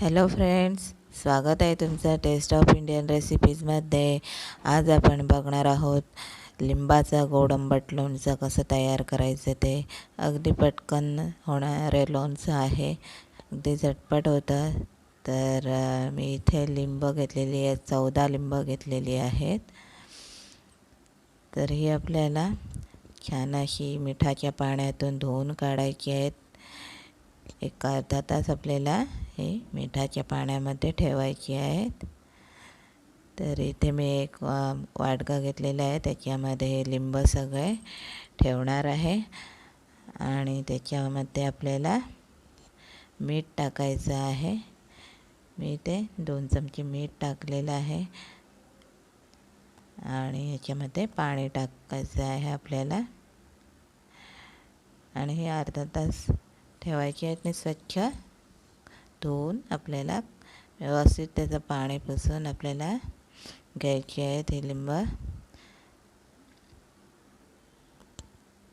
Hello friends स्वागत आहे तुमचं टेस्ट ऑफ इंडियन रेसिपीजमध्ये आज आपण बघणार आहोत लिंबाचा गोड आंबट लोणचं कसं तयार करायचं ते. अगदी पटकन होणारे लोणचं आहे. अगदी झटपट होतं. तर मी इथे लिंब घेतलेली आहे चौदा लिंब घेतलेली आहेत. तर ही आपल्याला छान अशी मिठाच्या पाण्यातून धुवून काढायची आहेत. एक अर्धा तास आपल्याला हे मिठाच्या पाण्यामध्ये ठेवायची आहेत. तर इथे मी एक वाटका घेतलेला आहे. त्याच्यामध्ये हे लिंब सगळे ठेवणार आहे. आणि त्याच्यामध्ये आपल्याला मीठ टाकायचं आहे. मी ते दोन चमचे मीठ टाकलेलं आहे. आणि याच्यामध्ये पाणी टाकायचं आहे आपल्याला. आणि हे अर्धा तास ठेवायचे आहेत. आणि स्वच्छ धुवून आपल्याला व्यवस्थित त्याचं पाणी पुसून आपल्याला घ्यायची आहेत ते लिंब.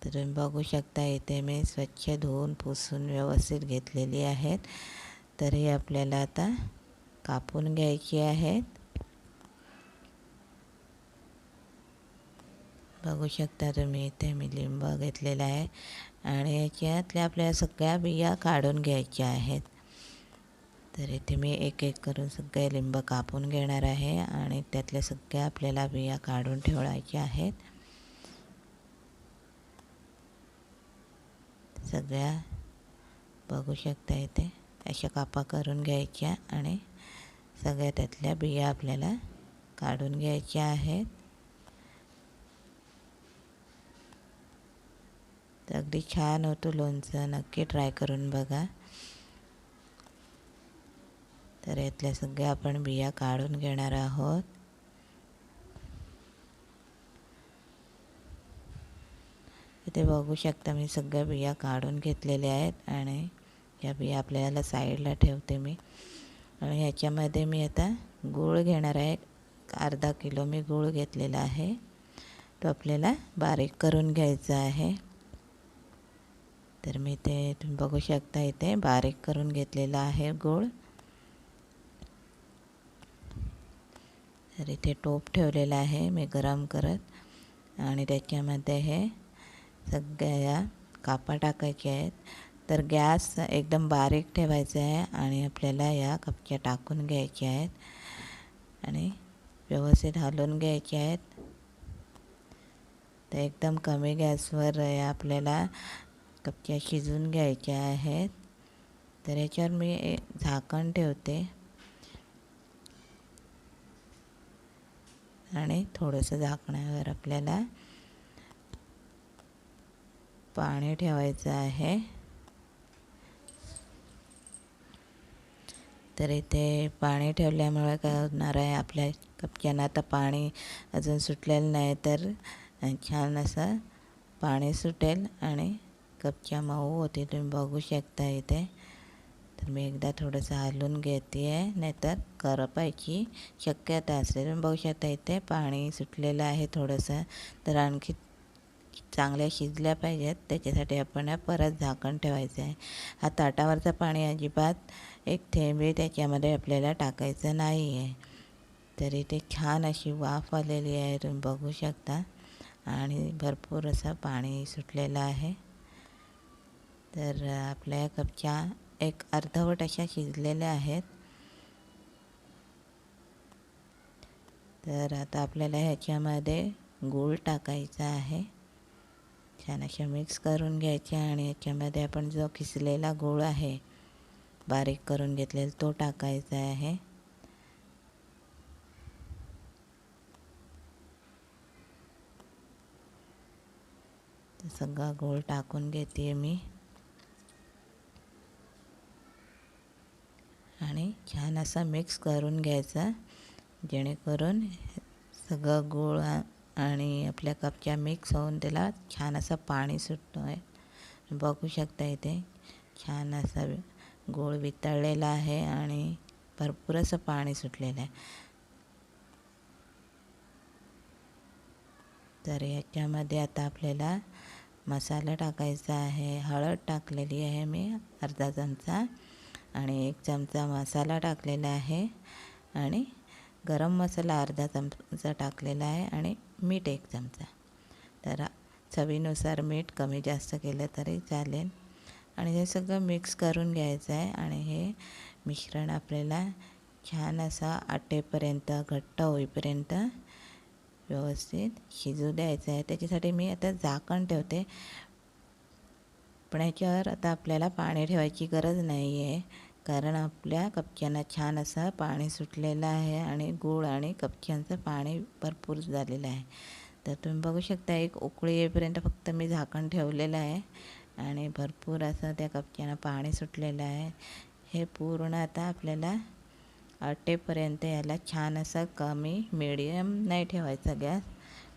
तर तुम्ही बघू शकता इथे मी स्वच्छ धुवून पुसून व्यवस्थित घेतलेली आहेत. तर हे आपल्याला आता कापून घ्यायची आहेत बघू शकता तुम्ही इथे मी लिंब घेतलेला आहे. आणि याच्यातल्या आपल्या सगळ्या बिया काढून घ्यायच्या आहेत. तर इथे मी एक एक करून सगळे लिंब कापून घेणार आहे आणि त्यातल्या सगळ्या आपल्याला बिया काढून ठेवायच्या आहेत. सगळ्या बघू शकता इथे. अशा कापा करून घ्यायच्या आणि सगळ्या त्यातल्या बिया आपल्याला काढून घ्यायच्या आहेत. तर अगदी छान होतो लोणचं. नक्की ट्राय करून बघा. तर यातल्या सगळ्या आपण बिया काढून घेणार आहोत. इथे बघू शकता मी सगळ्या बिया काढून घेतलेल्या आहेत आणि या बिया आपल्याला साईडला ठेवते मी. आणि ह्याच्यामध्ये मी आता गूळ घेणार आहे. अर्धा किलो मी गूळ घेतलेला आहे. तो आपल्याला बारीक करून घ्यायचा आहे. तर मी ते तुम्ही बघू शकता इथे बारीक करून घेतलेला आहे गूळ. तर इथे टोप ठेवलेला आहे मी गरम करत. आणि त्याच्यामध्ये हे सगळ्या कापा टाकायचे आहेत. तर गॅस एकदम बारीक ठेवायचा आहे आणि आपल्याला या कपच्या टाकून घ्यायच्या आहेत. आणि व्यवस्थित हलवून घ्यायचे आहेत. तर एकदम कमी गॅसवर आपल्याला कपच्या शिजून घ्यायच्या आहेत. तर याच्यावर मी झाकण ठेवते. आणि थोडंसं झाकण्यावर आपल्याला पाणी ठेवायचं आहे. तर इथे पाणी ठेवल्यामुळे काय होणार आहे आपल्या कपच्यांना आता पाणी अजून सुटलेलं नाही तर छान असं पाणी सुटेल आणि कपच्या मऊ होते तुम्ही बघू शकता इथे. तर मी एकदा थोडंसं हलवून घेते आहे नाहीतर करपायची. शक्यता असते तुम्ही बघू शकता इथे पाणी सुटलेलं आहे थोडंसं. तर आणखी चांगल्या शिजल्या पाहिजेत त्याच्यासाठी आपण परत झाकण ठेवायचं आहे. हा ताटावरचं पाणी अजिबात एक थेंबी त्याच्यामध्ये आपल्याला टाकायचं नाही आहे तरी ते छान अशी वाफ आलेली आहे तुम्ही बघू शकता. आणि भरपूर असं पाणी सुटलेलं आहे. तर आपल्या कपच्या एक अर्धवट अशा शिजलेल्या आहेत. तर आता आपल्याला ह्याच्यामध्ये गूळ टाकायचा आहे. छान अशा मिक्स करून घ्यायच्या आणि याच्यामध्ये आपण जो किसलेला गूळ आहे बारीक करून घेतलेला तो टाकायचा आहे. सगळा गूळ टाकून घेते मी. आणि छान असा मिक्स करून घ्यायचा. जेणेकरून सगळं गूळ आणि आपल्या कपच्या मिक्स होऊन त्याला छान असं पाणी सुटतो आहे बघू शकता इथे छान असा गूळ वितळलेला आहे आणि भरपूर असं पाणी सुटलेलं आहे. तर याच्यामध्ये आता आपल्याला मसाला टाकायचा आहे. हळद टाकलेली आहे मी अर्धा चमचा. आणि एक चमचा मसाला टाकलेला आहे आणि गरम मसाला अर्धा चमचा टाकलेला आहे आणि मीठ एक चमचा. तर चवीनुसार मीठ कमी जास्त केलं तरी चालेल. आणि हे सगळं मिक्स करून घ्यायचं आहे आणि हे मिश्रण आपल्याला छान असा आटेपर्यंत घट्ट होईपर्यंत व्यवस्थित शिजू द्यायचं आहे. त्याच्यासाठी मी आता झाकण ठेवते. पण याच्यावर आता आपल्याला पाणी ठेवायची गरज नाही आहे कारण आपल्या कपक्यांना छान असं पाणी सुटलेलं आहे आणि गूळ आणि कपक्यांचं पाणी भरपूर झालेलं आहे. तर तुम्ही बघू शकता एक उकळी येईपर्यंत फक्त मी झाकण ठेवलेलं आहे आणि भरपूर असं त्या कपच्यांना पाणी सुटलेलं आहे. हे पूर्ण आता आपल्याला अटेपर्यंत याला छान असं कमी मिडियम नाही ठेवायचा गॅस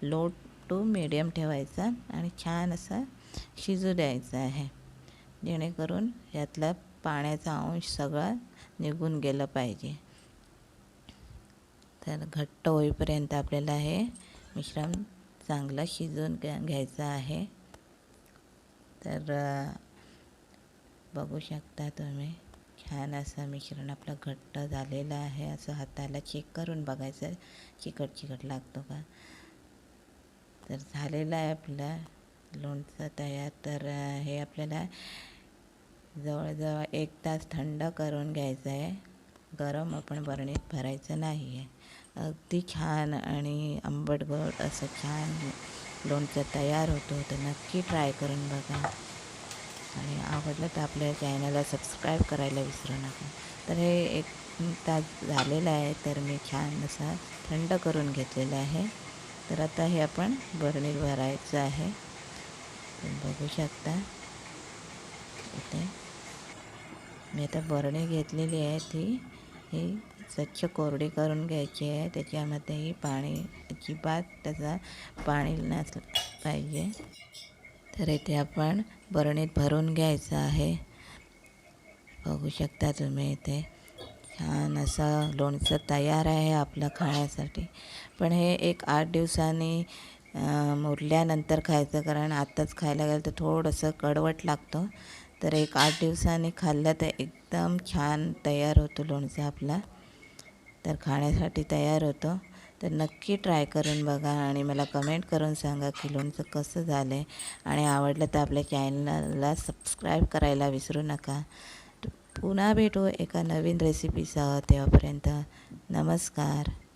लो टू मिडियम ठेवायचा आणि छान असं शिजू द्यायचं आहे. जेणेकरून यातला पाण्याचा अंश सगळा निघून गेलं पाहिजे. तर घट्ट होईपर्यंत आपल्याला हे मिश्रण चांगलं शिजवून घ्या घ्यायचं आहे. तर बघू शकता तुम्ही छान असं मिश्रण आपलं घट्ट झालेलं आहे. असं हाताला चेक करून बघायचं चिकट चिकट लागतो का? तर झालेलं आहे आपलं लोणचं तयार. तर हे आपल्याला जवळजवळ एक तास थंड करून घ्यायचं आहे गरम आपण बरणीत भरायचं नाही आहे अगदी छान आणि आंबट गोड असं छान लोणचं तयार होतं तर नक्की ट्राय करून बघा. आणि आवडलं तर आपल्या चॅनलला सबस्क्राईब करायला विसरू नका. तर हे एक तास झालेलं आहे तर मी छान असं थंड करून घेतलेलं आहे. तर आता हे आपण बरणीत भरायचं आहे. बघू शकता. इथे. मी आता बरणी घेतलेली आहे ती. ही स्वच्छ कोरडी करून घ्यायची आहे. त्याच्यामध्येही पाणी अजिबात त्याचा पाणी नसलं पाहिजे. तर इथे आपण बरणीत भरून घ्यायचं आहे. बघू शकता तुम्ही इथे. छान असं लोणचं तयार आहे आपलं खाण्यासाठी. पण हे एक आठ दिवसांनी मुरल्यानंतर खायचं कारण आत्ताच खायला गेलं तर थोडंसं कडवट लागतं. तर एक आठ दिवसांनी खाल्लं तर एकदम छान तयार होतो लोणचं आपला. तर खाण्यासाठी तयार होतो. तर नक्की ट्राय करून बघा आणि मला कमेंट करून सांगा की लोणचं कसं झालं आहे आणि आवडलं तर आपल्या चॅनलला सबस्क्राईब करायला विसरू नका. पुन्हा भेटू एका नवीन रेसिपीसह तेव्हापर्यंत. नमस्कार.